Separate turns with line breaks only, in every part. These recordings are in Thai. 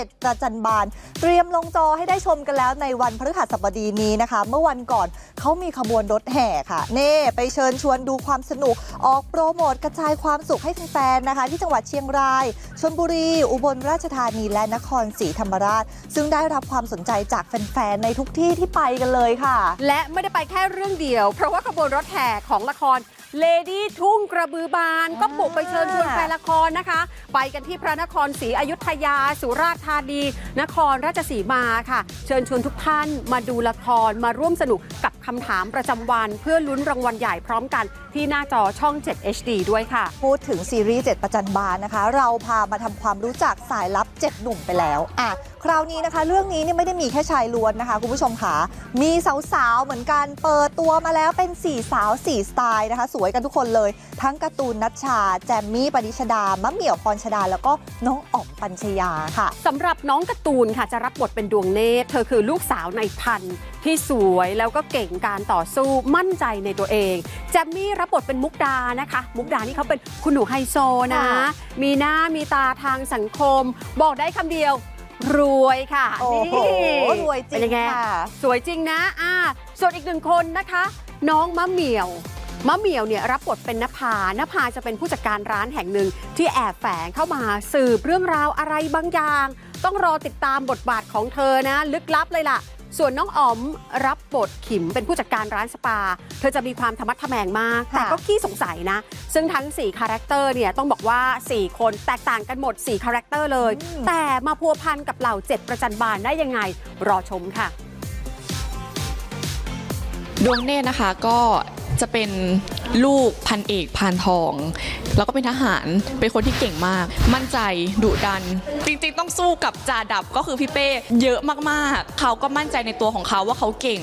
7 ประจันบาน เตรียมลงจอให้ได้ชมกันแล้วในวันพฤหัสบดีนี้นะคะ เมื่อวันก่อนเขามีขบวนรถแห่ค่ะ เน่ไปเชิญชวนดูความสนุก ออกโปรโมทกระจายความสุขให้แฟนๆนะคะ ที่จังหวัดเชียงรายชลบุรี อุบลราชธานีและนครศรีธรรมราช ซึ่งได้รับความสนใจจากแฟนๆในทุกที่ที่ไปกันเลยค่ะ
และไม่ได้ไปแค่เรื่องเดียว เพราะว่าขบวนรถแห่ของละคร เลดี้ทุ่งกระบือบานก็บุกไปเชิญชวนแฟนละครนะคะ ไปกันที่พระนครศรีอยุธยา สุราษฎร์ธานี นครราชสีมาค่ะ เชิญชวนทุกท่านมาดูละครมาร่วมสนุกกับคำถามประจำวัน เพื่อลุ้นรางวัลใหญ่พร้อมกันที่หน้าจอช่อง 7 HD ด้วยค่ะ
พูดถึงซีรีส์ 7 ประจันบานนะคะ เราพามาทำความรู้จักสายลับ 7 หนุ่มไปแล้วอะคราวนี้นะคะ เรื่องนี้เนี่ยไม่ได้มีแค่ชายล้วนนะคะคุณผู้ชมค่ะมีสาวๆเหมือนกันเปิดตัวมาแล้วเป็น4สาว4สไตล์นะคะสวยกันทุกคนเลย ทั้งการ์ตูนนัชชา แจมมี่ปนิชดามะเหมี่ยวพรชดา แล้วก็น้องอ๋อมปัญชยาค่ะ
สำหรับน้องการ์ตูนค่ะจะรับบทเป็นดวงเนตรเธอคือลูกสาวในพันธุ์ที่สวยแล้วก็เก่งการต่อสู้มั่นใจในตัวเอง แจมมี่รับบทเป็นมุกดานะคะ มุกดานี่เขาเป็นคุณหนูไฮโซนะ
ค่ะ
มีหน้ามีตาทางสังคม บอกได้คำเดียวรวยค่ะ
โอ้โห
นี่
รวยจริ
เป็น
ง
ยังไง
ค่ะ
สวยจริงนะอ่าส่วนอีกหนึ่งคนนะคะ น้องมะเหมี่ยว มะเหมี่ยวเนี่ยรับบทเป็นนภานภาจะเป็นผู้จัดการร้านแห่งหนึ่งที่แอบแฝงเข้ามาสืบเรื่องราวอะไรบางอย่าง ต้องรอติดตามบทบาทของเธอนะ ลึกลับเลยล่ะ ส่วนน้องอ๋อมรับบทขิมเป็นผู้จัดการร้านสปา เธอจะมีความธรรมัดทแมงมาก
ค่ะ
แต่ก็ขี้สงสัยนะ ซึ่งทั้ง 4 คาแรคเตอร์เนี่ยต้องบอกว่า 4 คนแตกต่างกันหมด 4 คาแรคเตอร์เลย
อืม
แต่มาพัวพันกับเหล่า7ประจันบานได้ยังไงรอชมค่ะ
ดวงเนตรนะคะก็ จะเป็น ลูกพันเอกพานทอง แล้วก็เป็นทหารเป็นคนที่เก่งมาก มั่นใจดุดัน จริงๆ ต้องสู้กับจ่าดับก็คือพี่เป้เยอะมากๆ เขาก็มั่นใจในตัวของเขาว่าเขาเก่ง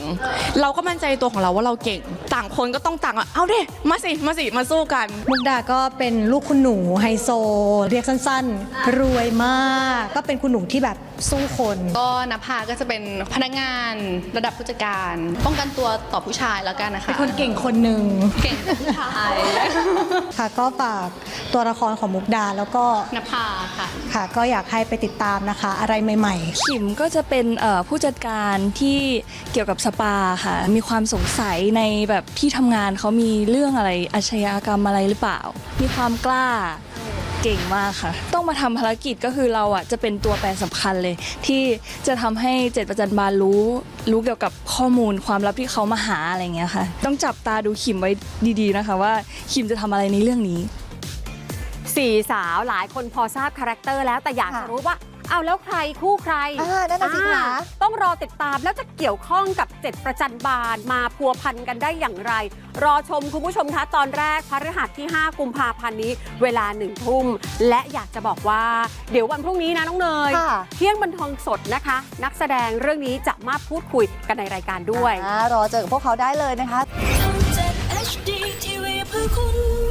เราก็มั่นใจในตัวของเราว่าเราเก่ง ต่างคนก็ต้องต่างอะเอาเด้มาสิมาสิมาสู้กัน
มุกดาก็เป็นลูกคุณหนูไฮโซ เรียกสั้นๆ รวยมาก ก็เป็นคุณหนูที่แบบสู้คน
ก็นภาก็จะเป็นพนักงานระดับผู้จัดการ ป้องกันตัวต่อผู้ชายแล้วกันนะคะ
เป็นคนเก่งคนหนึ่ง
เก่งต่อผู้ชาย
ค่ะก็ฝากตัวละครของมุกดาแล้วก็
นภาค่ะ
ค่ะ ก็อยากให้ไปติดตามนะคะ อะไรใหม่ ๆ
ขิมก็จะเป็นเอ่อผู้จัดการที่เกี่ยวกับสปาค่ะ มีความสงสัยในแบบที่ทำงานเขามีเรื่องอะไรอาชญากรรมอะไรหรือเปล่า มีความกล้า เก่งมากค่ะ ต้องมาทำภารกิจก็คือเราอะจะเป็นตัวแปรสำคัญเลย ที่จะทำให้เจ็ดประจันบาลรู้รู้เกี่ยวกับข้อมูลความลับที่เขามาหาอะไรเงี้ยค่ะ ต้องจับตาดูขิมไว้ดีๆนะคะ ว่าขิมจะทำอะไรในเรื่องนี้
สี่สาวหลายคนพอทราบคาแรคเตอร์แล้วแต่อยากจะรู้ว่า เอาแล้วใครคู่ใคร
อ่านั่นน่ะสิคะ
อ่าต้องรอติดตามแล้วจะเกี่ยวข้องกับเจ็ดประจันบานมาพัวพันกันได้อย่างไร รอชมคุณผู้ชมคะตอนแรกพฤหัสที่ 5 กุมภาพันธ์นี้ เวลาหนึ่งทุ่ม และอยากจะบอกว่า เดี๋ยววันพรุ่งนี้นะน้องเนย
ค่ะ
เที่ยงบันทองสดนะคะ นักแสดงเรื่องนี้จะมาพูดคุยกันในรายการด้วย
อ่ารอเจอกับพวกเขาได้เลยนะคะ
ทำจาก HD TV เพื่อคุณ